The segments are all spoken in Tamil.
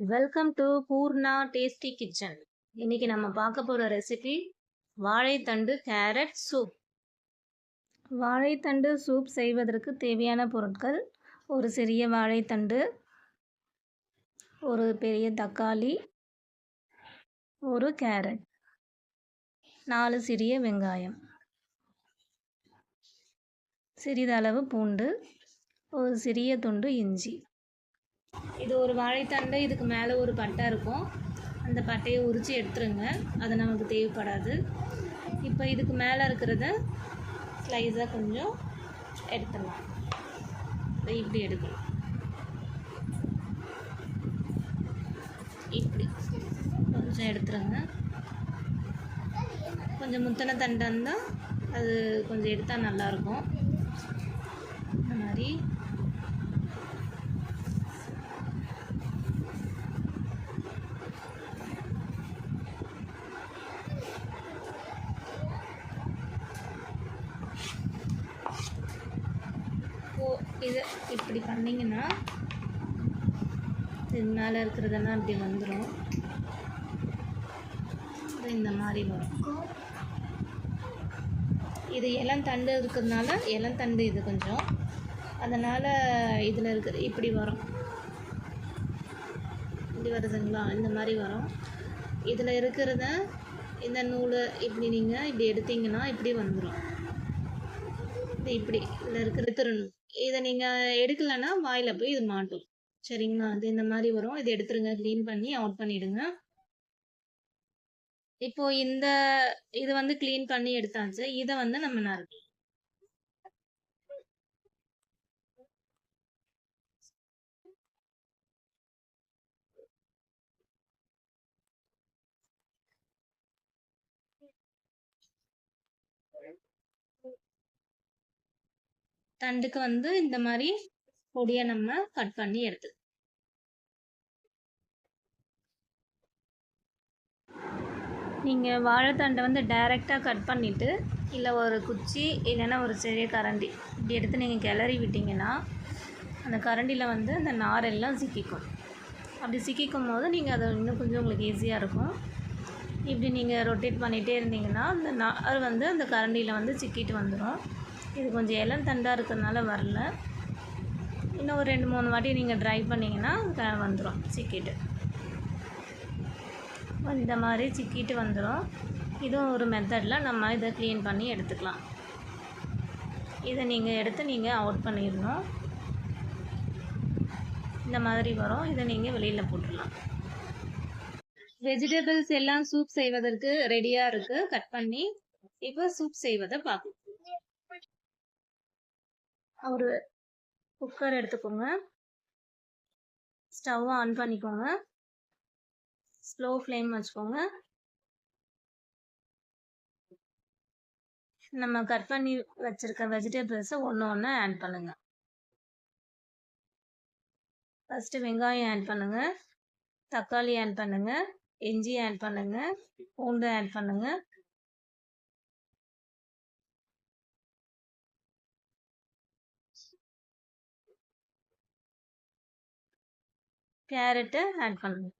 Welcome to Poorna tasty kitchen இன்னைக்கு நம்ம பார்க்க போகிற ரெசிபி வாழைத்தண்டு கேரட் சூப் வாழைத்தண்டு சூப் செய்வதற்கு தேவையான பொருட்கள் ஒரு சிறிய வாழைத்தண்டு ஒரு பெரிய தக்காளி ஒரு கேரட் நாலு சிறிய வெங்காயம் சிறிதளவு பூண்டு ஒரு சிறிய துண்டு இஞ்சி. இது ஒரு வாழைத்தண்டு இதுக்கு மேலே ஒரு பட்டை இருக்கும். அந்த பட்டையை உரித்து எடுத்துருங்க. அது நமக்கு தேவைப்படாது. இப்போ இதுக்கு மேலே இருக்கிறத ஸ்லைஸாக கொஞ்சம் எடுத்துடலாம். இப்படி எடுக்கணும். இப்படி கொஞ்சம் எடுத்துருங்க. கொஞ்சம் முத்தனை தண்டாக இருந்தால் அது கொஞ்சம் எடுத்தால் நல்லாயிருக்கும் இந்த மாதிரி ஓ இது இப்படி பண்ணிங்கன்னா இது மேலே இருக்கிறதெல்லாம் இப்படி வந்துடும் இந்த மாதிரி வரும். இது இளந்தண்டு இருக்கிறதுனால இளந்தண்டு இது கொஞ்சம். அதனால் இதில் இருக்கிற இப்படி வரும். இப்படி வருதுங்களா? இந்த மாதிரி வரும். இதில் இருக்கிறத இந்த நூல் இப்படி நீங்கள் இப்படி எடுத்தீங்கன்னா இப்படி வந்துடும் இது இப்படி இதில் இருக்கிற திருணும் இதை நீங்கள் எடுக்கலைன்னா வாயில் போய் இது மாட்டும். சரிங்களா? அது இந்த மாதிரி வரும். இது எடுத்துருங்க க்ளீன் பண்ணி அவுட் பண்ணிவிடுங்க இப்போ இந்த இது வந்து க்ளீன் பண்ணி எடுத்தாச்சு. இதை வந்து நம்ம நறுக்கணும். தண்டுக்கு வந்து இந்த மாதிரி பொடியை நம்ம கட் பண்ணி எடுத்து நீங்கள் வாழைத்தண்டை வந்து டைரெக்டாக கட் பண்ணிவிட்டு இல்லை ஒரு குச்சி இல்லைன்னா ஒரு சிறிய கரண்டி இப்படி எடுத்து நீங்கள் கிளறி விட்டிங்கன்னா அந்த கரண்டியில் வந்து அந்த நாரெல்லாம் சிக்கிக்கும். அப்படி சிக்கிக்கும் போது நீங்கள் அதை இன்னும் கொஞ்சம் உங்களுக்கு ஈஸியாக இருக்கும். இப்படி நீங்கள் ரொட்டேட் பண்ணிகிட்டே இருந்தீங்கன்னா அந்த நார் வந்து அந்த கரண்டியில் வந்து சிக்கிட்டு வந்துடும் இது கொஞ்சம் இளம் தண்டாக இருக்கிறதுனால வரல. இன்னும் ஒரு ரெண்டு மூணு வாட்டி நீங்கள் ட்ரை பண்ணிங்கன்னா வந்துடும் சிக்கிட்டு. இந்த மாதிரி சிக்கிட்டு வந்துடும் இதுவும் ஒரு மெத்தடில் நம்ம இதை க்ளீன் பண்ணி எடுத்துக்கலாம். இதை நீங்கள் எடுத்து நீங்கள் அவுட் பண்ணிடணும். இந்த மாதிரி வரும். இதை நீங்கள் வெளியில் போட்டுடலாம். வெஜிடபிள்ஸ் எல்லாம் சூப் செய்வதற்கு ரெடியாக இருக்குது கட் பண்ணி இப்போ சூப் செய்வதை பார்க்கலாம். ஒரு குக்கர் எடுத்துக்கோங்க. ஸ்டவ் ஆன் பண்ணிக்கோங்க. ஸ்லோ ஃப்ளேம் வச்சுக்கோங்க. நம்ம கட் பண்ணி வச்சிருக்க வெஜிடபிள்ஸை ஒன்று ஒன்று ஆட் பண்ணுங்க. ஃபஸ்ட்டு வெங்காயம் ஆட் பண்ணுங்க. தக்காளி ஆட் பண்ணுங்க. இஞ்சி ஆட் பண்ணுங்க. பூண்டு ஆட் பண்ணுங்க. கேரட்டு ஆட் பண்ணணும்.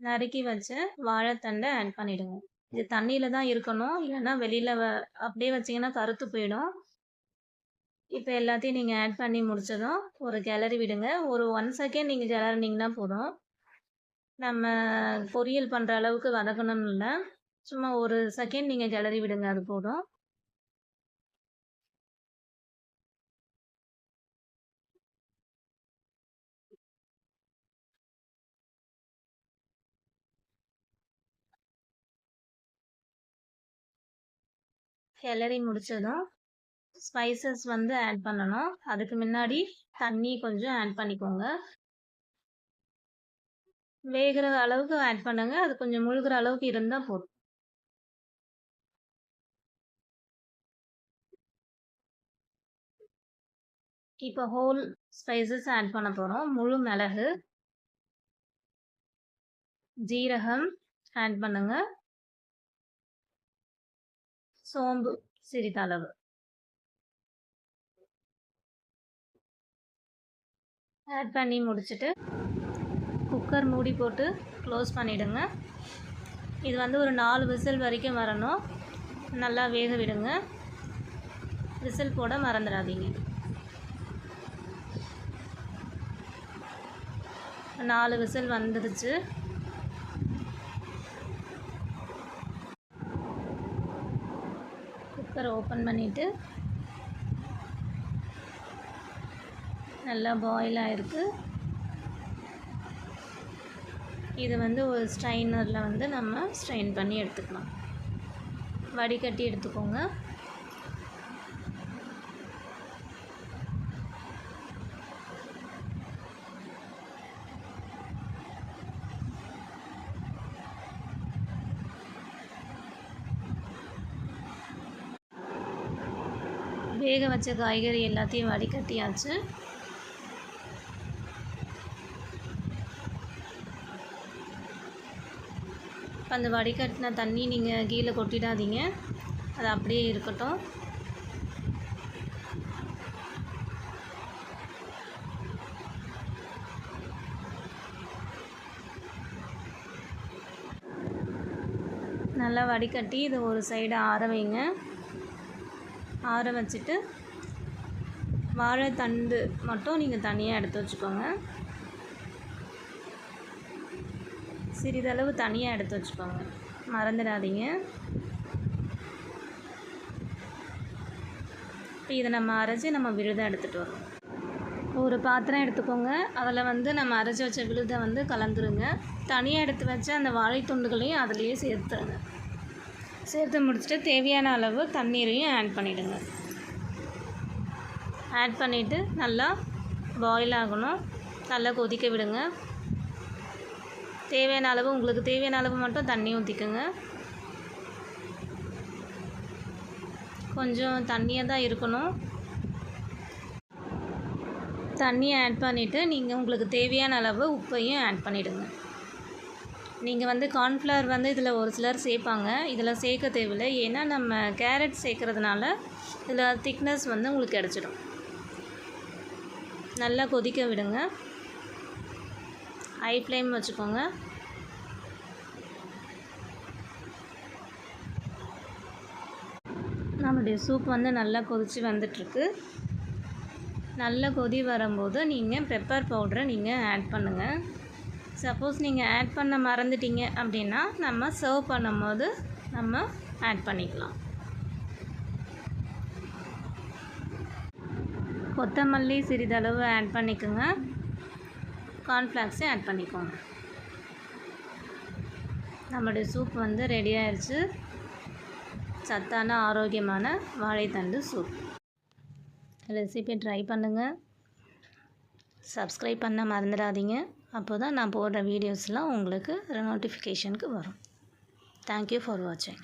நறுக்கி வச்ச வாழைத்தண்டை ஆட் பண்ணிவிடுங்க இது தண்ணியில் தான் இருக்கணும். இல்லைன்னா வெளியில் வ அப்படியே வச்சிங்கன்னா கருத்து போயிடும். இப்போ எல்லாத்தையும் நீங்கள் ஆட் பண்ணி முடிச்சதும் ஒரு கிளறி விடுங்க. ஒரு ஒன் செகண்ட் நீங்கள் கிளறினீங்கன்னா போதும். நம்ம பொரியல் பண்ணுற அளவுக்கு வதக்கணும்னு இல்லை சும்மா ஒரு செகண்ட் நீங்கள் கிளறி விடுங்க அது போதும். கிளறி முடிச்சதும் ஸ்பைசஸ் வந்து ஆட் பண்ணணும். அதுக்கு முன்னாடி தண்ணி கொஞ்சம் ஆட் பண்ணிக்கோங்க. வேகிற அளவுக்கு ஆட் பண்ணுங்க. அது கொஞ்சம் முழுகிற அளவுக்கு இருந்தால் போதும். இப்போ ஹோல் ஸ்பைசஸ் ஆட் பண்ண போகிறோம் முழு மிளகு ஜீரகம் ஆட் பண்ணுங்க. சோம்பு சிறிதளவு. ஆட் பண்ணி முடிச்சுட்டு குக்கர் மூடி போட்டு க்ளோஸ் பண்ணிவிடுங்க இது வந்து ஒரு நாலு விசில் வரைக்கும் வரணும். நல்லா வேக விடுங்க. விசில் போட மறந்துடாதீங்க. நாலு விசில் வந்துடுச்சு. குக்கர் ஓப்பன் பண்ணிவிட்டு நல்லா பாயில் ஆகிருக்கு இது வந்து ஒரு ஸ்ட்ரைனரில் வந்து நம்ம ஸ்ட்ரெயின் பண்ணி எடுத்துக்கலாம். வடிகட்டி எடுத்துக்கோங்க. வேக வச்ச காய்கறி எல்லாத்தையும் வடிகட்டியாச்சு. இப்போ அந்த வடிகட்டின தண்ணி நீங்கள் கீழே கொட்டிடாதீங்க. அது அப்படியே இருக்கட்டும். நல்லா வடிகட்டி இதை ஒரு சைடு ஆற வைங்க. ஆற வச்சுட்டு வாழைத்தண்டு மட்டும் நீங்கள் தனியாக எடுத்து வச்சுக்கோங்க. சிறிதளவு தனியாக எடுத்து வச்சுக்கோங்க. மறந்துடாதீங்க. இப்போ இதை நம்ம அரைச்சி நம்ம விழுதை எடுத்துகிட்டு வரோம். ஒரு பாத்திரம் எடுத்துக்கோங்க. அதில் வந்து நம்ம அரைச்சி வச்ச விழுதை வந்து கலந்துருங்க. தனியாக எடுத்து வச்ச அந்த வாழைத்துண்டுகளையும் அதுலேயே சேர்த்துருங்க. சேர்த்து முடிச்சுட்டு தேவையான அளவு தண்ணீரையும் ஆட் பண்ணிவிடுங்க ஆட் பண்ணிவிட்டு நல்லா பாயில் ஆகணும். நல்லா கொதிக்க விடுங்க. தேவையான அளவு உங்களுக்கு தேவையான அளவு மட்டும் தண்ணி ஊற்றிக்குங்க கொஞ்சம் தண்ணியாக தான் இருக்கணும். தண்ணியை ஆட் பண்ணிவிட்டு நீங்கள் உங்களுக்கு தேவையான அளவு உப்பையும் ஆட் பண்ணிவிடுங்க நீங்கள் வந்து கார்ன்ஃப்ளவர் வந்து இதில் ஒரு சிலர் சேர்ப்பாங்க. இதில் சேர்க்க தேவையில்லை. ஏன்னா நம்ம கேரட் சேர்க்குறதுனால இதில் திக்னஸ் வந்து உங்களுக்கு கிடச்சிடும். நல்லா கொதிக்க விடுங்க. ஹை ஃப்ளேம் வச்சுக்கோங்க. நம்மளுடைய சூப் வந்து நல்லா கொதித்து வந்துட்டுருக்கு. நல்லா கொதி வரும்போது நீங்கள் பெப்பர் பவுடரை நீங்கள் ஆட் பண்ணுங்கள் சப்போஸ் நீங்கள் ஆட் பண்ண மறந்துட்டீங்க அப்படின்னா நம்ம சர்வ் பண்ணும்போது நம்ம ஆட் பண்ணிக்கலாம். கொத்தமல்லி சிறிதளவு ஆட் பண்ணிக்கோங்க. கார்ன்ஃப்ளாக்ஸையும் ஆட் பண்ணிக்கோங்க. நம்மளுடைய சூப் வந்து ரெடி ஆயிடுச்சு சத்தான ஆரோக்கியமான வாழைத்தண்டு சூப் ரெசிபி ட்ரை பண்ணுங்கள் சப்ஸ்கிரைப் பண்ண மறந்துடாதீங்க. அப்போ தான் நான் போடுற வீடியோஸ்லாம் உங்களுக்கு நோட்டிஃபிகேஷனுக்கு வரும். தேங்க்யூ ஃபார் வாட்சிங்